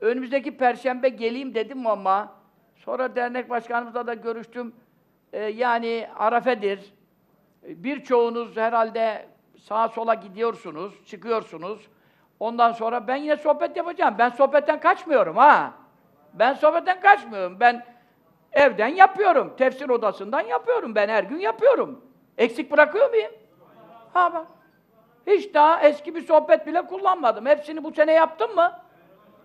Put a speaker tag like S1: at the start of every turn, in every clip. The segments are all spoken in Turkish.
S1: Önümüzdeki perşembe geleyim dedim ama sonra dernek başkanımızla da görüştüm. Ee, yani Arafe'dir. Birçoğunuz herhalde sağa sola gidiyorsunuz, çıkıyorsunuz. Ondan sonra ben yine sohbet yapacağım. Ben sohbetten kaçmıyorum ha. Ben sohbetten kaçmıyorum. Ben evden yapıyorum. Tefsir odasından yapıyorum. Ben her gün yapıyorum. Eksik bırakıyor muyum? Ha bak. Hiç daha eski bir sohbet bile kullanmadım. Hepsini bu sene yaptım mı?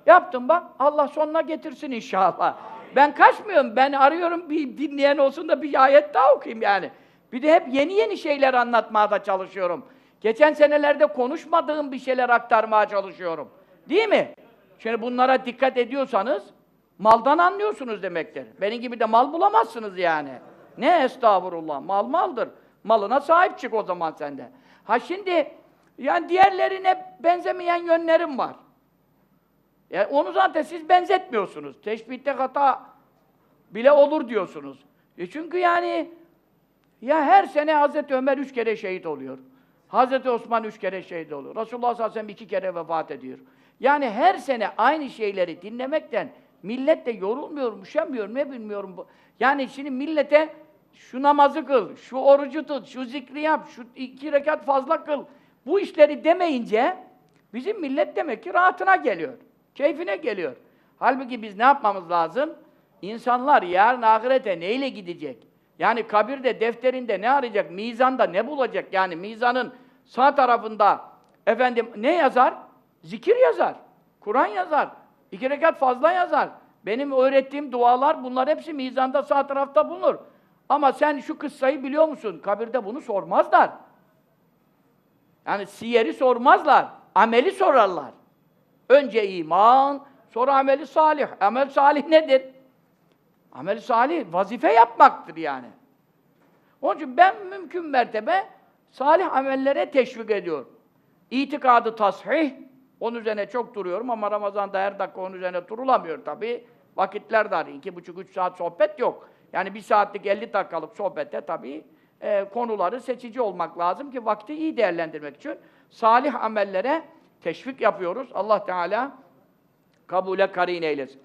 S1: Yaptım bak. Allah sonuna getirsin inşallah. Ben kaçmıyorum. Ben arıyorum bir dinleyen olsun da bir ayet daha okuyayım yani. Bir de hep yeni yeni şeyler anlatmaya da çalışıyorum. Geçen senelerde konuşmadığım bir şeyler aktarmaya çalışıyorum. Değil mi? Şimdi bunlara dikkat ediyorsanız maldan anlıyorsunuz demektir. Benim gibi de mal bulamazsınız yani. Ne estağfurullah. Mal maldır. Malına sahip çık o zaman sende. Ha şimdi yani diğerlerine benzemeyen yönlerim var. Ya onu zaten siz benzetmiyorsunuz. Teşbihte hata bile olur diyorsunuz. E çünkü yani ya her sene Hazreti Ömer üç kere şehit oluyor. Hazreti Osman üç kere şehit oluyor. Resulullah sallallahu aleyhi ve sellem iki kere vefat ediyor. Yani her sene aynı şeyleri dinlemekten millet de yorulmuyor, üşenmiyor, ne bilmiyorum. bu. Yani şimdi millete şu namazı kıl, şu orucu tut, şu zikri yap, şu iki rekat fazla kıl. Bu işleri demeyince bizim millet demek ki rahatına geliyor. Keyfine geliyor. Halbuki biz ne yapmamız lazım? İnsanlar yarın ahirete neyle gidecek? Yani kabirde, defterinde ne arayacak? Mizanda ne bulacak? Yani mizanın sağ tarafında efendim ne yazar? Zikir yazar. Kur'an yazar. İki rekat fazla yazar. Benim öğrettiğim dualar bunlar hepsi mizanda sağ tarafta bulunur. Ama sen şu kıssayı biliyor musun? Kabirde bunu sormazlar. Yani siyeri sormazlar. Ameli sorarlar. Önce iman, sonra ameli salih. Amel salih nedir? Amel salih vazife yapmaktır yani. Onun için ben mümkün mertebe salih amellere teşvik ediyorum. İtikadı tasih, onun üzerine çok duruyorum ama Ramazan'da her dakika onun üzerine durulamıyor tabii. Vakitler dar, iki buçuk, üç saat sohbet yok. Yani bir saatlik 50 dakikalık sohbette tabii e, konuları seçici olmak lazım ki vakti iyi değerlendirmek için salih amellere teşvik yapıyoruz. Allah Teala kabule karin eylesin.